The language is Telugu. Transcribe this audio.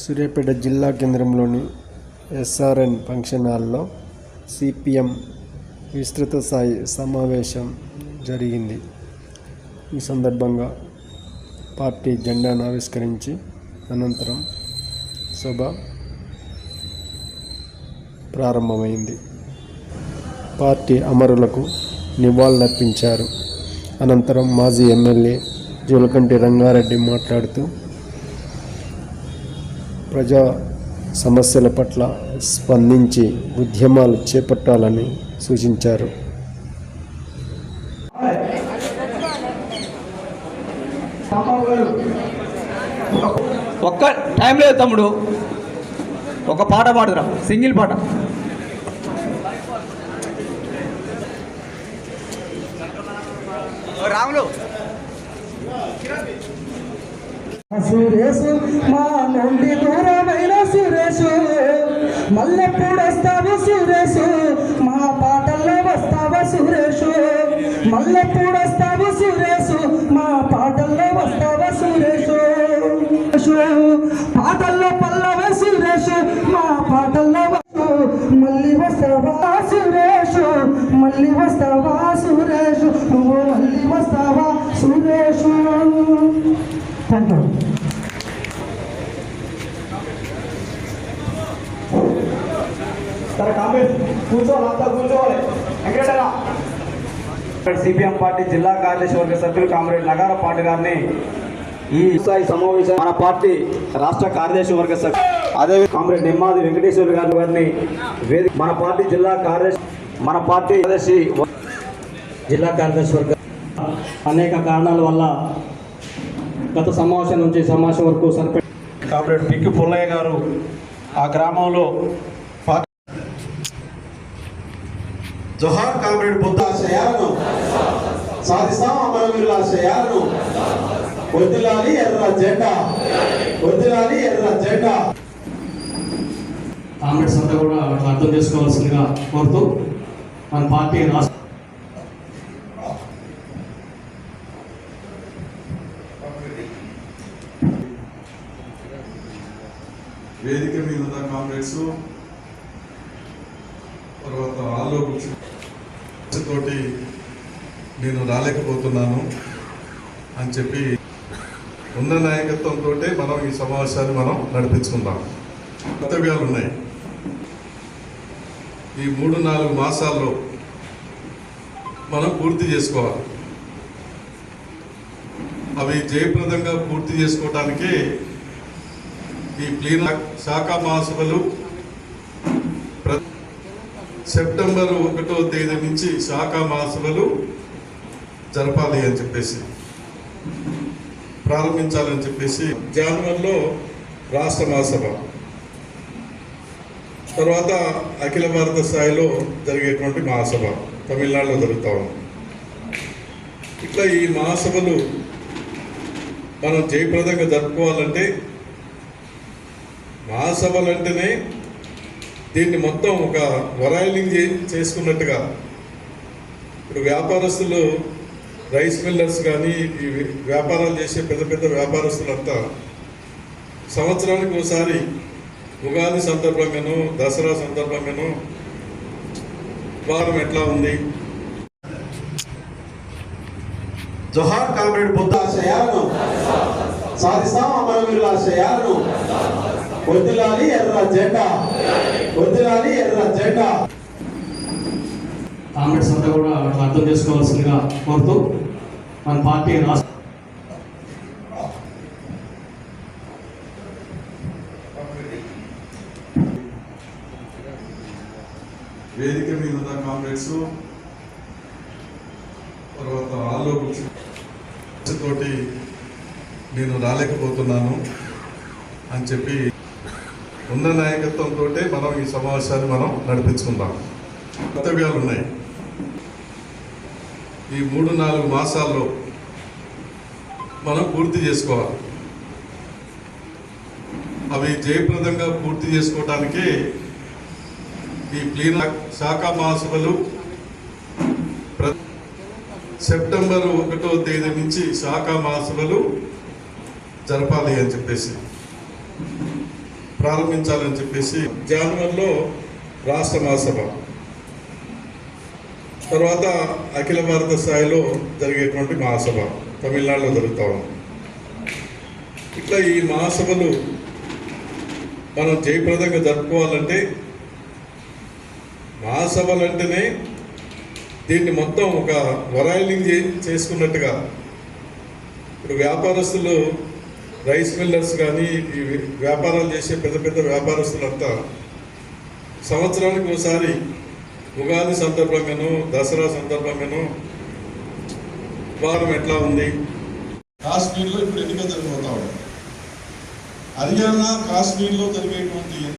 సూర్యాపేట జిల్లా కేంద్రంలోని ఎస్ఆర్ఎన్ ఫంక్షన్ హాల్లో సిపిఎం విస్తృత స్థాయి సమావేశం జరిగింది. ఈ సందర్భంగా పార్టీ జెండాను ఆవిష్కరించి అనంతరం సభ ప్రారంభమైంది. పార్టీ అమరులకు నివాళులర్పించారు అనంతరం మాజీ ఎమ్మెల్యే జూలకంటి రంగారెడ్డి మాట్లాడుతూ ప్రజా సమస్యల పట్ల స్పందించి ఉద్యమాలు చేపట్టాలని సూచించారు. ఒక్క టైం లేదు తమ్ముడు. ఒక పాట పాడురా సింగిల్ పాట. రాములు. సురేషు మా నుండి దూరమైన సురేషు మల్లెప్పుడు వస్తావు సురేషు మా పాటల్లో వస్తావా సురేషు మల్లెప్పుడు వస్తావు సురేషు మా పాటల్లో వస్తావా సురేషు పాటల్లో పల్లవే సురేషు మా పాటల్లో వస్తావు. మళ్ళీ వస్తావా సురేషు మళ్ళీ వస్తావా సురేషు నువ్వు మళ్ళీ వస్తావా సురేషు థ్యాంక్ యూ కూర్చోవాలి అంతా కూర్చోవాలి. వెంకటేశ్వర. సిపిఎం పార్టీ జిల్లా కార్యదర్శి వర్గ సభ్యులు కామ్రేడ్ నగార పార్టీ గారిని ఈ స్థాయి సమావేశం మన పార్టీ రాష్ట్ర కార్యదర్శి వర్గ సభ్యులు అదే కామ్రేడ్ నిమ్మాది వెంకటేశ్వర గారి గారిని వేదిక మన పార్టీ జిల్లా కార్యదర్శి మన పార్టీ కార్యదర్శి జిల్లా కార్యదర్శి వర్గ అనేక కారణాల వల్ల గత సమావేశం నుంచి ఈ సమావేశం వరకు సరిపడి కామ్రేడ్ పిక్కి పుల్లయ్య గారు ఆ గ్రామంలో జోహార్ కామ్రేడ్ బుద్ధ ఆశయాలను సాధిస్తాం అమరవీరుల ఆశయాలను వదిలాలి ఎర్ర జెండా. వదిలాలి ఎర్ర జెండా. కాంగ్రెస్ అంతా కూడా అట్లా అర్థం చేసుకోవాల్సిందిగా కోరుతూ మన పార్టీ రాష్ట్ర వేదిక మీద ఉన్న కామ్రేడ్స్ తర్వాత ఆలో తోటి నేను రాలేకపోతున్నాను అని చెప్పి ఉన్న నాయకత్వంతో మనం ఈ సమావేశాన్ని మనం నడిపించుకుందాం. కర్తవ్యాలు ఉన్నాయి. ఈ మూడు నాలుగు మాసాల్లో మనం పూర్తి చేసుకోవాలి. అవి జయప్రదంగా పూర్తి చేసుకోవడానికి ఈ ప్లీన శాఖ మహాసభలు సెప్టెంబర్ ఒకటో తేదీ నుంచి శాఖ మహాసభలు జరపాలి అని చెప్పేసి ప్రారంభించాలని చెప్పేసి జనవరిలో రాష్ట్ర మహాసభ తర్వాత అఖిల భారత స్థాయిలో జరిగేటువంటి మహాసభ తమిళనాడులో జరుగుతూ ఉంది. ఇట్లా ఈ మహాసభలు మనం జయప్రదంగా జరుపుకోవాలంటే మహాసభలు అంటేనే దీన్ని మొత్తం ఒక వరాయిలింగ్ చేసుకున్నట్టుగా ఇప్పుడు వ్యాపారస్తులు రైస్ మిల్లర్స్ కానీ ఈ వ్యాపారాలు చేసే పెద్ద పెద్ద వ్యాపారస్తులంతా సంవత్సరానికి ఒకసారి ఉగాది సందర్భంగాను దసరా సందర్భంగాను వారం ఎట్లా ఉంది? జోహార్ కామ్రేడ్ బుద్ధాశయాలను సాధిస్తాం అమరవీరుల ఆశయాలను వదిలాలి ఎర్ర జెండా. వదిలాలి ఎర్ర జెండా. కాంగ్రెస్ అంతా కూడా అర్థం చేసుకోవాల్సిందిగా కోరుతూ మన పార్టీ రాష్ట్ర వేదిక మీద ఉన్న కామ్రేడ్స్ తర్వాత ఆలో తోటి నేను రాలేకపోతున్నాను అని చెప్పి ఉన్న నాయకత్వంతో మనం ఈ సమావేశాన్ని మనం నడిపించుకుందాం. కర్తవ్యాలు ఉన్నాయి. ఈ మూడు నాలుగు మాసాల్లో మనం పూర్తి చేసుకోవాలి. అవి జయప్రదంగా పూర్తి చేసుకోవటానికి ఈ ప్లీన శాఖ మహాసభలు సెప్టెంబర్ ఒకటో తేదీ నుంచి శాఖ మహాసభలు జరపాలి అని చెప్పేసి ప్రారంభించాలని చెప్పేసి జనవరిలో రాష్ట్ర మహాసభ. తర్వాత అఖిల భారత స్థాయిలో జరిగేటువంటి మహాసభ తమిళనాడులో జరుగుతూ ఉంది. ఇట్లా ఈ మహాసభలు మనం జయప్రదంగా జరుపుకోవాలంటే మహాసభలు అంటేనే దీన్ని మొత్తం ఒక వరాయిలింగ్ చే చేసుకున్నట్టుగా ఇప్పుడు వ్యాపారస్తులు రైస్ మిల్లర్స్ కానీ ఈ వ్యాపారాలు చేసే పెద్ద పెద్ద వ్యాపారస్తులంతా సంవత్సరానికి ఒకసారి ఉగాది సందర్భంగాను దసరా సందర్భంగాను వారం ఎట్లా ఉంది? కాశ్మీర్లో ఇప్పుడు ఎన్నికలు జరిగిపోతా ఉన్నాయి. హర్యానా కాశ్మీర్లో జరిగేటువంటి